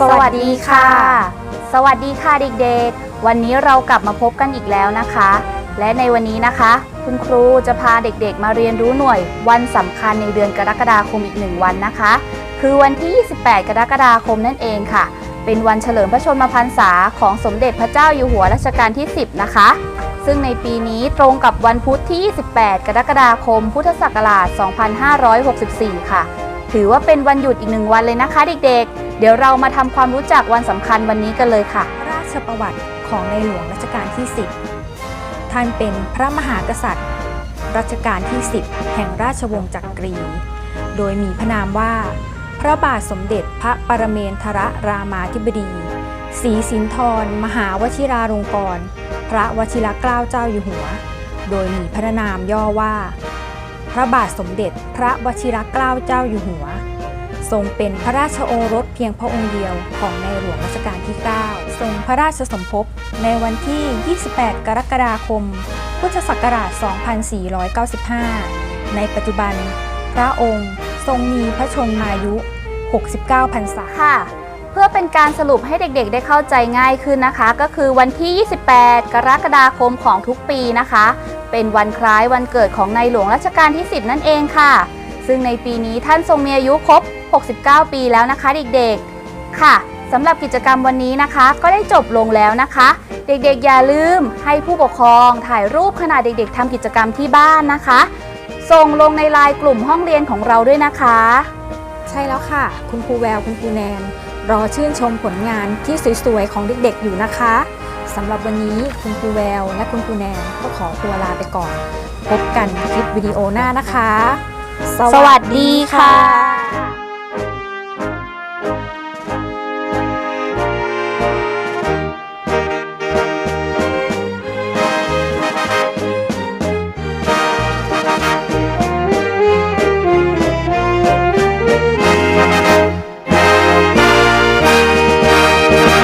สวัสดีค่ะ สวัสดีค่ะเด็กๆ วันนี้เรากลับมาพบกันอีกแล้วนะคะ และในวันนี้นะคะ คุณครูจะพาเด็กๆ มาเรียนรู้หน่วย วันสำคัญในเดือนกรกฎาคมอีกหนึ่งวันนะคะ คือวันที่ 28 กรกฎาคมนั่นเองค่ะ เป็นวันเฉลิมพระชนมพรรษาของสมเด็จพระเจ้าอยู่หัวรัชกาลที่ 10 นะคะ ซึ่งในปีนี้ตรงกับวันพุธที่ 28 กรกฎาคม พุทธศักราช 2564 ค่ะ ถือว่าเป็นวันหยุดอีกหนึ่งวันเลยนะคะ เด็กๆ เดี๋ยวเรามาทำความรู้จักวันสำคัญวันนี้กันเลยค่ะ ราชประวัติของในหลวงรัชกาลที่ 10 ท่านเป็นพระมหากษัตริย์ รัชกาลที่ 10 แห่งราชวงศ์จักรี โดยมีพระนามว่า พระบาทสมเด็จพระปรเมนทรรามาธิบดีศรีสินธร มหาวชิราลงกรณพระวชิรเกล้าเจ้าอยู่หัว โดยมีพระนามย่อว่า พระบาทสมเด็จพระวชิรเกล้าเจ้าอยู่หัว ทรงเป็นพระราชโอรสเพียงพระองค์เดียวของในหลวงรัชกาลที่ 9 ทรงพระราชสมภพในวันที่ 28 กรกฎาคม พุทธศักราช 2495 ในปัจจุบัน พระองค์ทรงมีพระชนมายุ 69พรรษาค่ะ เพื่อเป็นการสรุปให้เด็กๆ ได้เข้าใจง่ายขึ้นนะคะ ก็คือวันที่ 28 กรกฎาคมของทุกปีนะคะ เป็นวันคล้ายวันเกิดของในหลวงรัชกาลที่ 10 นั่นเองค่ะ ซึ่งในปีนี้ท่านทรงมีอายุครบ 69 ปีแล้วนะคะเด็กๆ ค่ะสำหรับกิจกรรมวันนี้นะคะ ก็ได้จบลงแล้วนะคะ เด็กๆอย่าลืมให้ผู้ปกครองถ่ายรูปขณะเด็กๆทำกิจกรรมที่บ้านนะคะ ส่งลงในไลน์กลุ่มห้องเรียนของเราด้วยนะคะ ใช่แล้วค่ะ คุณครูแววคุณครูแนน รอชื่นชมผลงานที่สวยๆของเด็กๆอยู่นะคะสำหรับวันนี้คุณครูแวว และคุณครูแนนก็ขอตัวลาไปก่อน พบกันคลิปวิดีโอหน้านะคะ สวัสดีค่ะ